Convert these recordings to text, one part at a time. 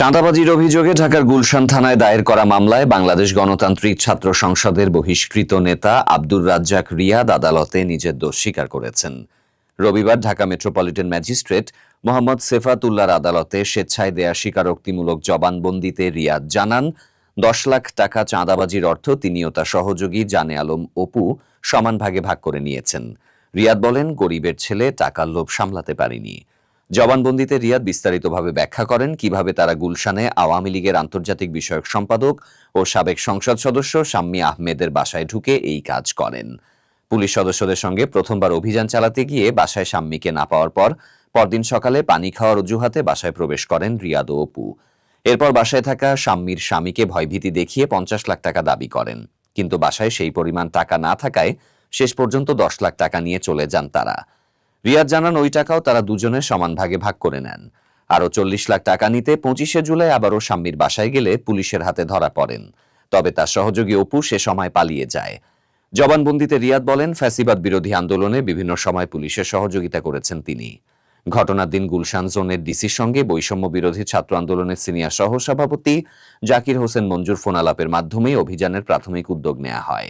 চাঁদাবাজির অভিযোগে ঢাকার গুলশান থানায় দায়ের করা মামলায় বাংলাদেশ গণতান্ত্রিক ছাত্র সংসদের বহিষ্কৃত নেতা আব্দুর রাজ্জাক রিয়াদ আদালতে নিজের দোষ স্বীকার করেছেন। রবিবার ঢাকা মেট্রোপলিটন ম্যাজিস্ট্রেট মোহাম্মদ সেফাতুল্লার আদালতে স্বেচ্ছায় দেয়া স্বীকারোক্তিমূলক জবানবন্দিতে রিয়াদ জানান, দশ লাখ টাকা চাঁদাবাজির অর্থ তিনি ও তার সহযোগী জানে আলম অপু সমান ভাগে ভাগ করে নিয়েছেন। রিয়াদ বলেন, গরিবের ছেলে, টাকার লোভ সামলাতে পারেনি। জবানবন্দিতে রিয়াদ বিস্তারিতভাবে ব্যাখ্যা করেন কীভাবে তারা গুলশানে আওয়ামী লীগের আন্তর্জাতিক বিষয়ক সম্পাদক ও সাবেক সংসদ সদস্য শাম্মী আহমেদের বাসায় ঢুকে এই কাজ করেন। পুলিশ সদস্যদের সঙ্গে প্রথমবার অভিযান চালাতে গিয়ে বাসায় শাম্মীকে না পাওয়ার পর পরদিন সকালে পানি খাওয়ার অজুহাতে বাসায় প্রবেশ করেন রিয়াদ ও অপু। এরপর বাসায় থাকা শাম্মীর স্বামীকে ভয়ভীতি দেখিয়ে পঞ্চাশ লাখ টাকা দাবি করেন। কিন্তু বাসায় সেই পরিমাণ টাকা না থাকায় শেষ পর্যন্ত দশ লাখ টাকা নিয়ে চলে যান তারা। রিয়াদ জানান, ওই টাকাও তারা দুজনে সমান ভাগে ভাগ করে নেন। আরও চল্লিশ লাখ টাকা নিতে পঁচিশে জুলাই আবারও স্বামীর বাসায় গেলে পুলিশের হাতে ধরা পড়েন। তবে তার সহযোগী অপু সে সময় পালিয়ে যায়। জবানবন্দিতে রিয়াদ বলেন, ফ্যাসিবাদ বিরোধী আন্দোলনে বিভিন্ন সময় পুলিশের সহযোগিতা করেছেন তিনি। ঘটনার দিন গুলশান জোনের ডিসির সঙ্গে বৈষম্য বিরোধী ছাত্র আন্দোলনের সিনিয়র সহসভাপতি জাকির হোসেন মঞ্জুর ফোন আলাপের মাধ্যমেই অভিযানের প্রাথমিক উদ্যোগ নেওয়া হয়।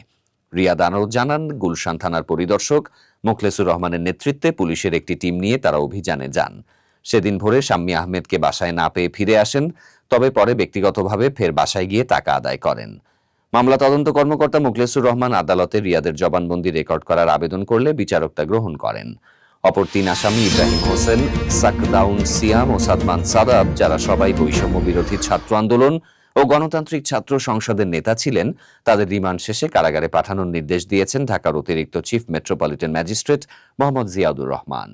রিয়াদ আনর জানান, গুলশান থানার পরিদর্শক মোখলেসুর রহমানের নেতৃত্বে পুলিশের একটি টিম নিয়ে তারা অভিযানে যান। সেদিন ভোরে শাম্মী আহমেদকে বাসায় না পেয়ে ফিরে আসেন, তবে পরে ব্যক্তিগতভাবে ফের বাসায় গিয়ে টাকা আদায় করেন। মামলা তদন্ত কর্মকর্তা মুখলেসুর রহমান আদালতে রিয়াদের জবানবন্দি রেকর্ড করার আবেদন করলে বিচারক তা গ্রহণ করেন। অপর তিন আসামি ইব্রাহিম হোসেন, সাকদাউন সিয়াম ও সাদমান সাদাব, যারা সবাই বৈষম্য বিরোধী ছাত্র আন্দোলন ও গণতান্ত্রিক ছাত্র সংসদের নেতা ছিলেন। তাদের রিমান্ড শেষে কারাগারে পাঠানোর নির্দেশ দিয়েছেন ঢাকার অতিরিক্ত chief metropolitan magistrate Mohammad Ziaudur Rahman.